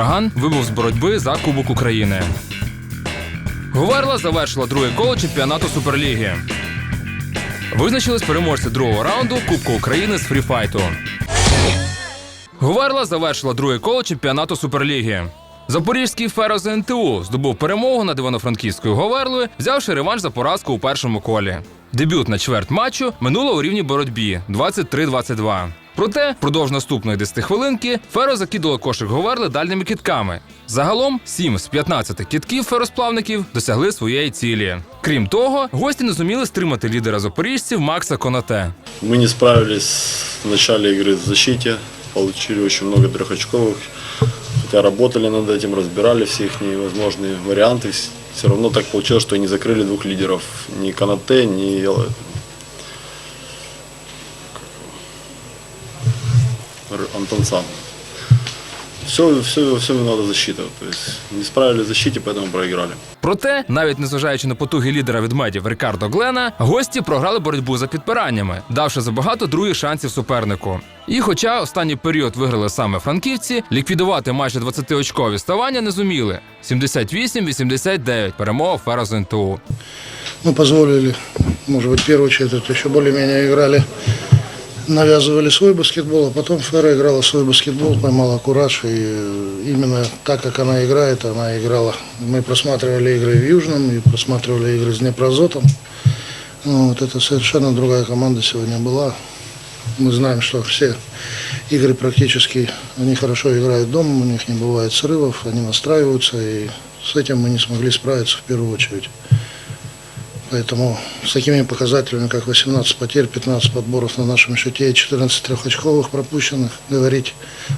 Ураган вибув з боротьби за Кубок України. Говерла завершила друге коло чемпіонату Суперліги. Визначились переможці другого раунду Кубку України з фріфайту. Говерла завершила друге коло чемпіонату Суперліги. Запорізький Ферос НТУ здобув перемогу над Івано-Франківською Говерлою, взявши реванш за поразку у першому колі. Дебют на чверть матчу минуло у рівні боротьбі 23-22. Проте, впродовж наступної 10 хвилинки, Феро закидало кошик Говерли дальніми кітками. Загалом 7 з 15 кітків феросплавників досягли своєї цілі. Крім того, гості не зуміли стримати лідера запоріжців Макса Конате. Мы не справились в начале игры в защите, получили очень много трехочковых. Хотя работали над этим, разбирали все их невозможные варианты. Все равно так получилось, что не закрыли двух лидеров. Ни Канате, ни Антон Сам. Все, все, все надо защита. То есть не справились в защите, поэтому проиграли. Проте, навіть незважаючи на потуги лідера ведмедів Рикардо Глена, гості програли боротьбу за підпираннями, давши забагато других шансів супернику. І хоча останній період виграли саме франківці, ліквідувати майже 20-очкові ставання не зуміли. 78-89 перемога Ферозу НТУ. Мы позволили, может быть, первую четверть еще более-менее играли, Навязывали свой баскетбол, а потом Фера играла свой баскетбол, поймала кураж, и э, именно так, как она играет, она играла. Мы просматривали игры в Южном и просматривали игры с Днепрозотом. Ну, вот это совершенно другая команда сегодня была. Мы знаем, что все игры практически, они хорошо играют дома, у них не бывает срывов, они настраиваются, и с этим мы не смогли справиться в первую очередь. Поэтому с такими показателями, как 18 потерь, 15 подборов на нашем счете и 14 трехочковых пропущенных, говорить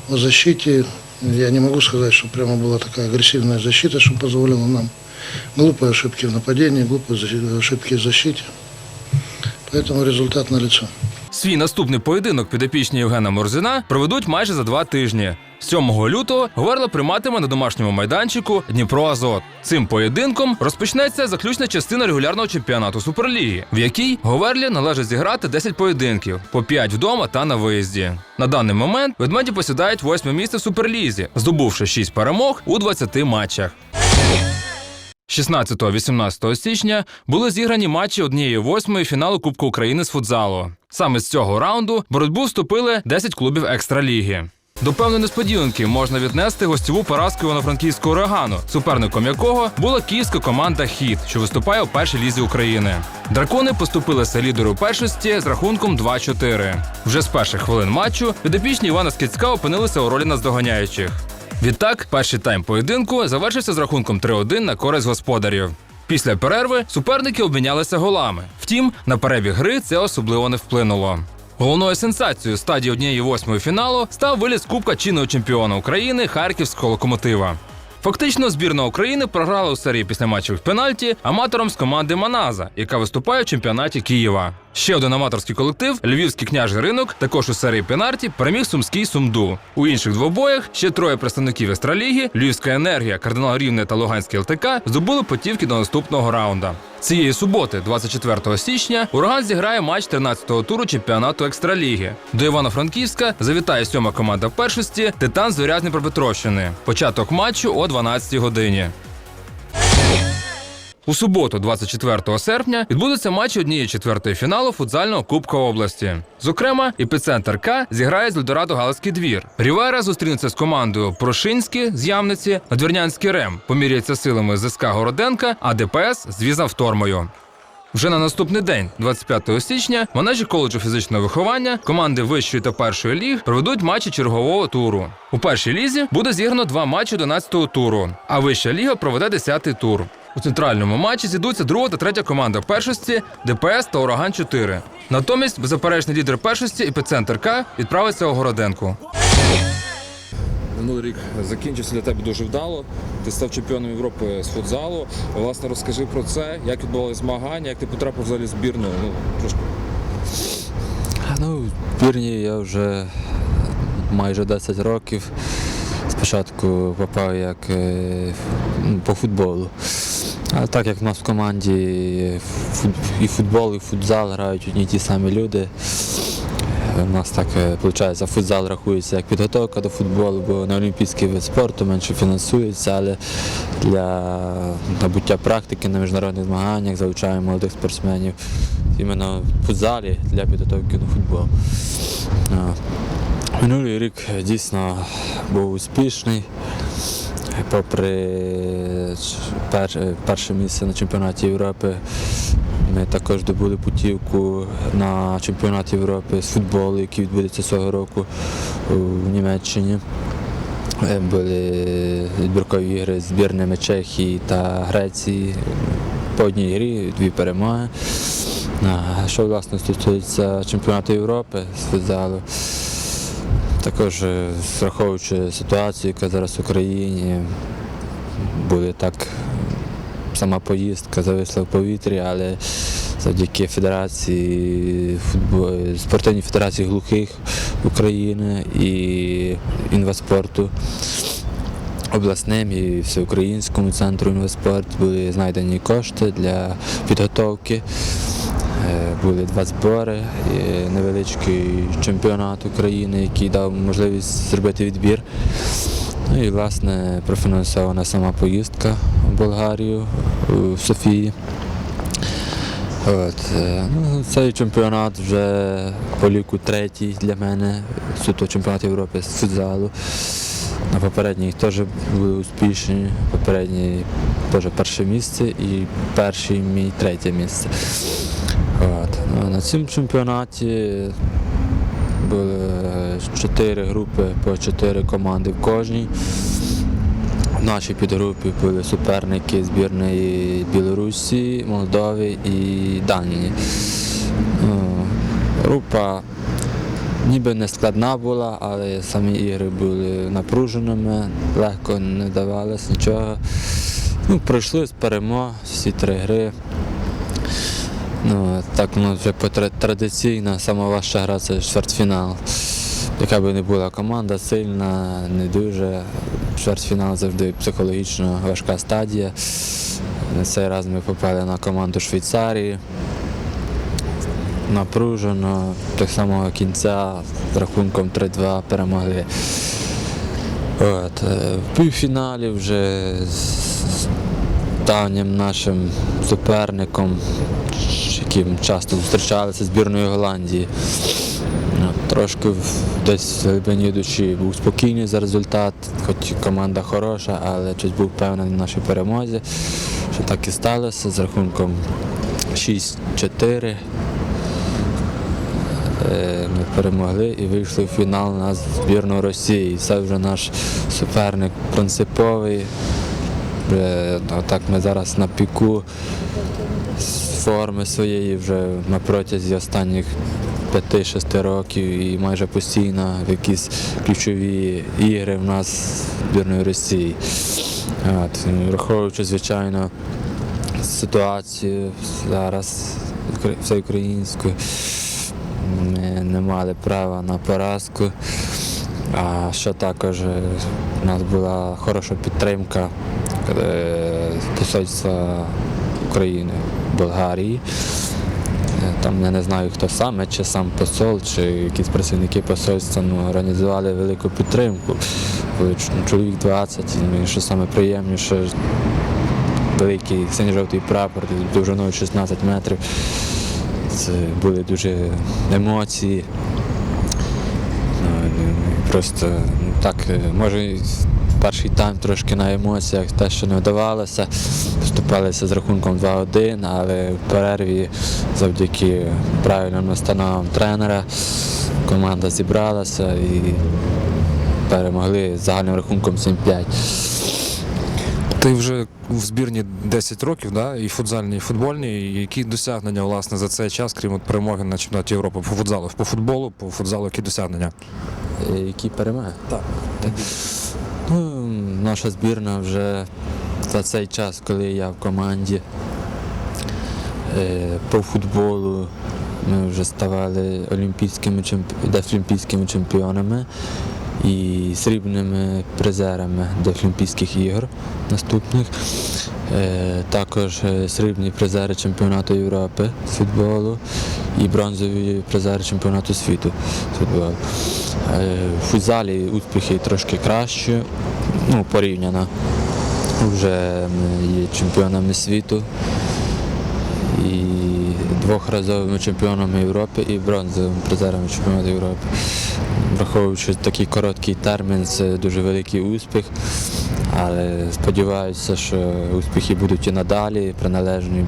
о защите, я не могу сказать, что прямо была такая агрессивная защита, что позволила нам глупые ошибки в нападении, глупые ошибки в защите. Поэтому результат налицо. Свій наступний поєдинок підопічні Євгена Морзина проведуть майже за два тижні. 7 лютого Говерла прийматиме на домашньому майданчику Дніпро Азот. Цим поєдинком розпочнеться заключна частина регулярного чемпіонату Суперліги, в якій Говерлі належить зіграти 10 поєдинків по 5 вдома та на виїзді. На даний момент ведмеді посідають восьме місце в Суперлізі, здобувши 6 перемог у 20 матчах. 16-18 січня були зіграні матчі однієї восьмої фіналу Кубку України з футзалу. Саме з цього раунду боротьбу вступили 10 клубів екстраліги. До певної несподіванки можна віднести гостьову поразку Івано-Франківського урагану, суперником якого була київська команда Хіт, що виступає у першій лізі України. Дракони поступилися лідеру першості з рахунком 2-4. Вже з перших хвилин матчу підопічні Івана Скицька опинилися у ролі наздоганяючих. Відтак, перший тайм поєдинку завершився з рахунком 3-1 на користь господарів. Після перерви суперники обмінялися голами. Втім, на перебіг гри це особливо не вплинуло. Головною сенсацією стадії однієї восьмої фіналу став виліз Кубка чинного чемпіона України Харківського локомотива. Фактично, збірна України програла у серії після матчів пенальті аматорам з команди Маназа, яка виступає у чемпіонаті Києва. Ще один аматорський колектив, Львівський княжий ринок, також у серії пенальті переміг сумський сумду. У інших двобоях ще троє представників екстраліги, Львівська енергія, кардинал Рівне та Луганський ЛТК здобули путівки до наступного раунда. Цієї суботи, 24 січня, ураган зіграє матч 13-го туру чемпіонату екстраліги. До Івано-Франківська завітає сьома команда першості Титан з Дніпропетровщини. Початок матчу о 12-й годині. У суботу, 24 серпня, відбудуться матчі однієї четвертої фіналу футзального Кубка області. Зокрема, епіцентр К зіграє з Ельдорадо Галицький двір. Рівера зустрінеться з командою Прошинські з Ямниці, Надвірнянський Рем поміряється силами з СК Городенка, а ДПС з Візавтормою. Вже на наступний день, 25 січня, в манежі коледжу фізичного виховання команди вищої та першої ліг проведуть матчі чергового туру. У першій лізі буде зіграно два матчі 11-го туру, а вища ліга проведе 10-й тур. У центральному матчі зійдуться друга та третя команда першості ДПС та Ураган 4. Натомість беззаперечний лідер першості епіцентр К відправиться у Городенку. Минулий рік закінчився для тебе дуже вдало. Ти став чемпіоном Європи з футзалу. Власне, розкажи про це, як відбувалися змагання, як ти потрапив взагалі в збірну. Ну, трошки. Ну, в збірні я вже майже 10 років. Спочатку попав як е, ну, по футболу. Так як в нас в команді і футбол, і футзал грають одні ті самі люди. У нас так виходить, футзал рахується як підготовка до футболу, бо на олімпійський вид спорту менше фінансується, але для набуття практики на міжнародних змаганнях залучаємо молодих спортсменів іменно в футзалі для підготовки до футболу. Минулий рік дійсно був успішний. Попри пер- перше місце на чемпіонаті Європи, ми також добули путівку на чемпіонат Європи з футболу, який відбудеться цього року у Німеччині. Е, Були відбіркові ігри з збірними Чехії та Греції. По одній грі, дві перемоги. Що власне стосується чемпіонату Європи з футзалу, також е, враховуючи ситуацію, яка зараз в Україні, буде так сама поїздка зависла в повітрі, але завдяки Федерації спортивній федерації глухих України і інваспорту обласним і всеукраїнському центру інваспорт були знайдені кошти для підготовки. Е, Були два збори, невеличкий чемпіонат України, який дав можливість зробити відбір. Ну і власне профінансована сама поїздка в Болгарію в Софії. От, е, ну, цей чемпіонат вже по ліку третій для мене, суто чемпіонат Європи з футзалу. На попередніх теж були успішні. Попередній теж перше місце і перший мій третє місце. От. Ну, на цьому чемпіонаті були е, чотири групи по чотири команди в кожній. В нашій підгрупі були суперники збірної Білорусі, Молдови і Данії. Ну, Група ніби не складна була, але самі ігри були напруженими, легко не давалось нічого. Ну, пройшли з перемог всі три гри. Ну, так воно вже по тра- традиційно, сама важча гра це чвертьфінал. Яка би не була команда сильна, не дуже. Чвертьфінал завжди психологічно важка стадія. На цей раз ми попали на команду Швейцарії. Напружено, до самого кінця з рахунком 3-2 перемогли. От, е, в півфіналі вже з давнім нашим суперником, яким часто зустрічалися збірною Голландії. Ну, Трошки десь глибині душі був спокійний за результат, хоч команда хороша, але щось був впевнений в нашій перемозі. Що так і сталося з рахунком 6-4. Е, Ми перемогли і вийшли в фінал на збірну Росії. Це вже наш суперник принциповий. Вже, Отак ми зараз на піку форми своєї вже на протязі останніх 5-6 років і майже постійно в якісь ключові ігри в нас збірної Росії. От, враховуючи, звичайно, ситуацію зараз всеукраїнську, ми не мали права на поразку. А що також е, у нас була хороша підтримка е, посольства України Болгарії. Е, Там я не знаю хто саме, чи сам посол, чи якісь працівники посольства ну, організували велику підтримку. Чоловік 20, мені що саме приємніше, великий синьо-жовтий прапор довжиною 16 метрів. Це були дуже емоції. Ну, Просто ну, так, е, може, перший тайм трошки на емоціях, те, що не вдавалося. Вступалися з рахунком 2-1, але в перерві завдяки правильним настановам тренера команда зібралася і перемогли з загальним рахунком 7-5. Ти вже в збірні 10 років, да? і футзальній, і футбольній. І Які досягнення власне за цей час, крім от перемоги на чемпіонаті Європи по футзалу? По футболу, по футзалу, які досягнення? Е, Які перемоги? Так. Ну, наша збірна вже за цей час, коли я в команді е, по футболу ми вже ставали олімпійськими дефлімпійськими чемпіонами і срібними призерами Дефлімпійських ігор наступних. Е, Також е, срібні призери чемпіонату Європи з футболу і бронзові призери чемпіонату світу. з футболу. Е, В футзалі успіхи трошки кращі, ну, порівняно. Вже є чемпіонами світу і двохразовими чемпіонами Європи і бронзовими призерами чемпіонату Європи. Враховуючи такий короткий термін, це дуже великий успіх. Але сподіваюся, що успіхи будуть і надалі при належній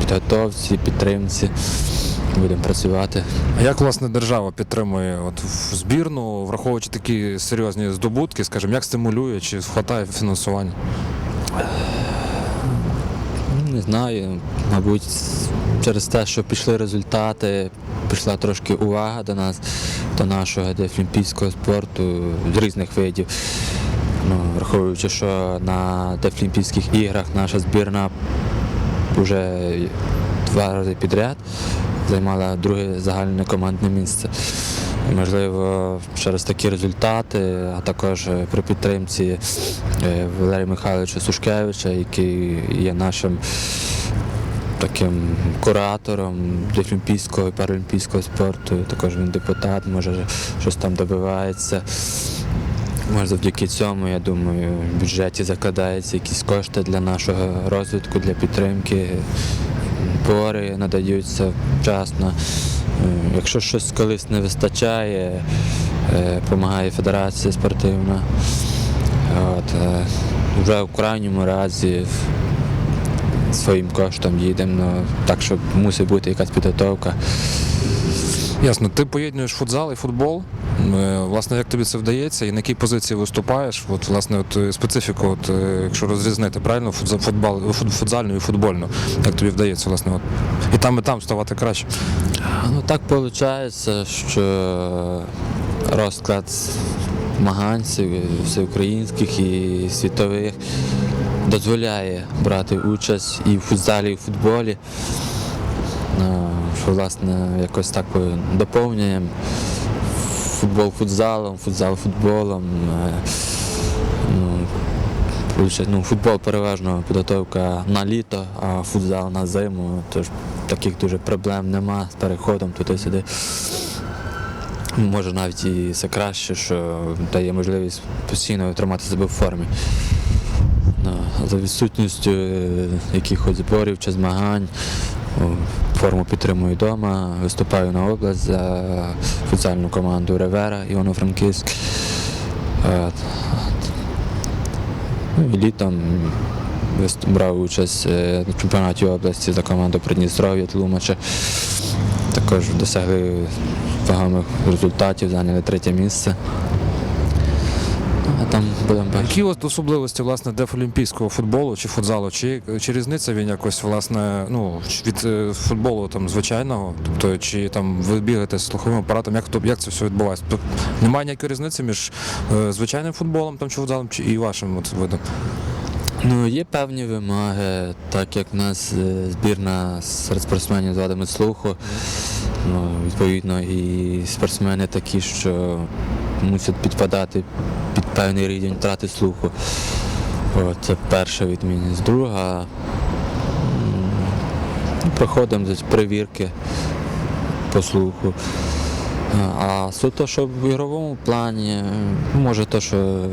підготовці, підтримці. Будемо працювати. А як власне держава підтримує от в збірну, враховуючи такі серйозні здобутки, скажімо, як стимулює чи вистачає фінансування? Не знаю, мабуть, через те, що пішли результати, пішла трошки увага до нас, до нашого дефлімпійського спорту з різних видів. Ну, враховуючи, що на Дефлімпійських іграх наша збірна вже два рази підряд займала друге загальне командне місце. Можливо, через такі результати, а також при підтримці е, Валерія Михайловича Сушкевича, який є нашим таким куратором дефлімпійського і паралімпійського спорту. Також він депутат, може щось там добивається. Може, завдяки цьому, я думаю, в бюджеті закладаються якісь кошти для нашого розвитку, для підтримки. Пори надаються вчасно. Е, Якщо щось колись не вистачає, допомагає федерація спортивна. От, е, вже в крайньому разі своїм коштом їдемо, ну, так що мусить бути якась підготовка. Ясно, ти поєднуєш футзал і футбол. Е, Власне, як тобі це вдається і на якій позиції виступаєш? От, власне, от е, специфіку, от, е, якщо розрізнити правильно футбол, футзальну і футбольну, як тобі вдається, власне, от, і там, і там ставати краще. Ну так виходить, що розклад змаганців і всеукраїнських і світових дозволяє брати участь і в футзалі, і в футболі. Ну, Що власне якось так е, доповнюємо футбол футзалом, футзал футболом. Е, Ну, ну, футбол переважно підготовка на літо, а футзал на зиму. Тож таких дуже проблем нема з переходом туди-сюди. Може навіть і все краще, що дає можливість постійно тримати себе в формі. За відсутністю е, якихось зборів чи змагань. Форму підтримую вдома, виступаю на область за футзальну команду Ревера Івано-Франківськ. Ну, і літом брав участь е, на чемпіонаті області за команду Придністров'я Тлумача. Також досягли вагомих результатів, зайняли третє місце. Там будемо бачити. Які от особливості власне дефолімпійського футболу чи футзалу? Чи, чи різниця він якось власне ну від е, футболу там звичайного? Тобто, чи там ви бігаєте з слуховим апаратом? Як як це все відбувається? Тобто немає ніякої різниці між е, звичайним футболом там чи футзалом, чи і вашим от видом? Ну, є певні вимоги, так як в нас е, збірна серед спортсменів з вадами слуху. Ну, відповідно, і спортсмени такі, що мусять підпадати під певний рівень втрати слуху. О, це перша відмінність. Друга проходимо десь перевірки по слуху. А суто, що в ігровому плані, може то, що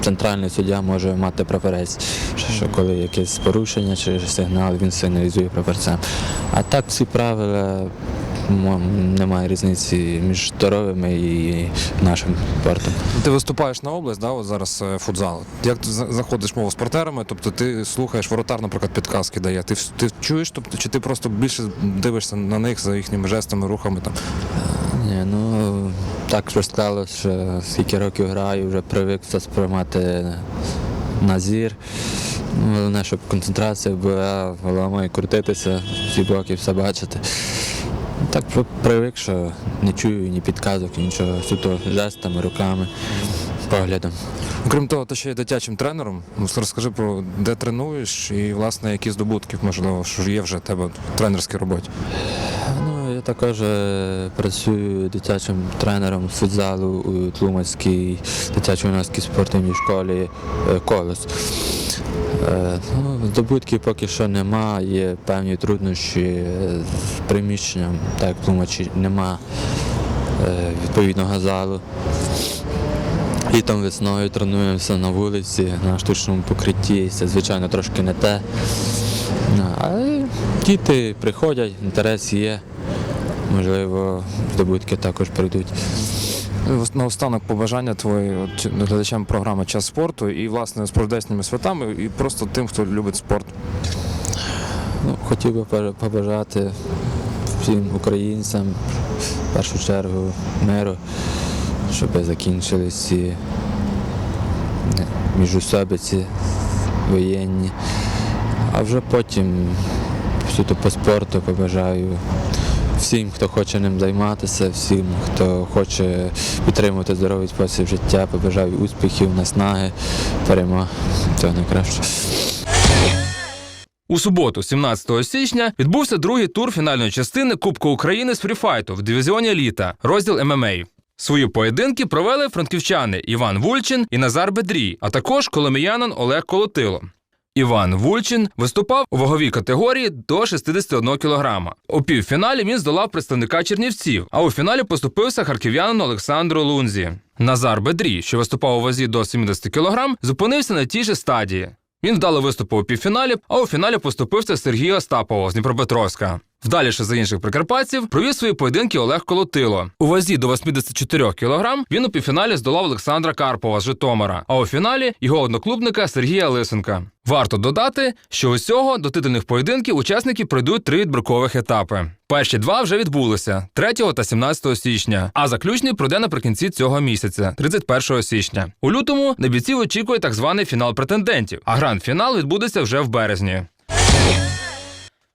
центральний суддя може мати прапорець, що, коли якесь порушення чи сигнал, він сигналізує прапорцем. А так всі правила немає різниці між здоровими і нашим спортом. Ти виступаєш на область, да, от зараз е, футзал. Як ти за- заходиш мову з партнерами? Тобто ти слухаєш воротар, наприклад, підказки дає. Ти, ти чуєш, тобто, чи ти просто більше дивишся на них за їхніми жестами, рухами там? Ні, ну так вже склалося, що скільки років граю, вже привик все сприймати на зір. Головне, щоб концентрація була, голова має крутитися, всі боки все бачити. Так привик, що не чую ні підказок, нічого, суто жестами, руками, поглядом. Окрім того, ти ще є дитячим тренером. Розкажи про де тренуєш і власне які здобутки, можливо, що є вже в тебе в тренерській роботі. Ну, я також е, працюю дитячим тренером футзалу у Тлумацькій дитячо-юнацькій спортивній школі е, Колос. Е, ну, здобутків поки що нема, є певні труднощі е, з приміщенням, так як Тлумачі нема е, відповідного залу. Літом весною тренуємося на вулиці, на штучному покритті. Це, звичайно, трошки не те. Ну, Але діти приходять, інтерес є. Можливо, здобутки також прийдуть. Наостанок побажання твої от, глядачам програми Час спорту і власне з профдесними святами, і просто тим, хто любить спорт. Ну, хотів би побажати всім українцям в першу чергу миру, щоб закінчились ці міжусобиці воєнні. А вже потім суто по спорту побажаю всім, хто хоче ним займатися, всім, хто хоче підтримувати здоровий спосіб життя, побажаю успіхів, наснаги, перемог. Всього найкращого. У суботу, 17 січня, відбувся другий тур фінальної частини Кубку України з фріфайту в дивізіоні Еліта, розділ ММА. Свої поєдинки провели франківчани Іван Вульчин і Назар Бедрій, а також коломіянин Олег Колотило. Іван Вульчин виступав у ваговій категорії до 61 кг. У півфіналі він здолав представника Чернівців, а у фіналі поступився харків'янину Олександру Лунзі. Назар Бедрій, що виступав у вазі до 70 кг, зупинився на тій же стадії. Він вдало виступив у півфіналі, а у фіналі поступився Сергій Остапов з Дніпропетровська. Вдаліше за інших прикарпатців провів свої поєдинки Олег Колотило. У вазі до 84 кг він у півфіналі здолав Олександра Карпова з Житомира, а у фіналі його одноклубника Сергія Лисенка. Варто додати, що усього до титульних поєдинків учасники пройдуть три відбіркових етапи. Перші два вже відбулися 3 та 17 січня, а заключний пройде наприкінці цього місяця, 31 січня. У лютому на бійців очікує так званий фінал претендентів, а гранд-фінал відбудеться вже в березні.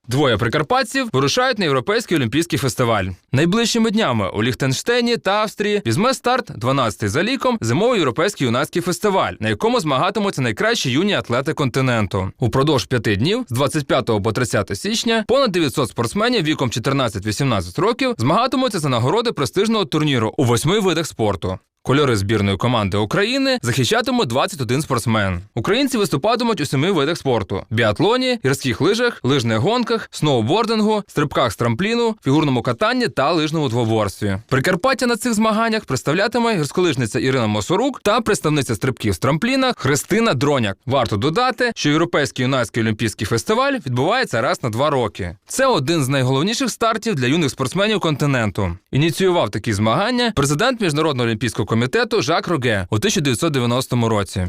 Двоє прикарпатців вирушають на європейський олімпійський фестиваль. Найближчими днями у Ліхтенштейні та Австрії візьме старт 12-й за ліком зимовий європейський юнацький фестиваль, на якому змагатимуться найкращі юні атлети континенту. Упродовж п'яти днів з 25 по 30 січня понад 900 спортсменів віком 14-18 років змагатимуться за нагороди престижного турніру у восьми видах спорту. Кольори збірної команди України захищатимуть 21 спортсмен. Українці виступатимуть у семи видах спорту: біатлоні, гірських лижах, лижних гонках, сноубордингу, стрибках з трампліну, фігурному катанні та лижному двоборстві. Прикарпаття на цих змаганнях представлятиме гірськолижниця Ірина Мосорук та представниця стрибків з трампліна Христина Дроняк. Варто додати, що європейський юнацький олімпійський фестиваль відбувається раз на два роки. Це один з найголовніших стартів для юних спортсменів континенту. Ініціював такі змагання президент міжнародного олімпійського комітету Жак Роге у 1990 році.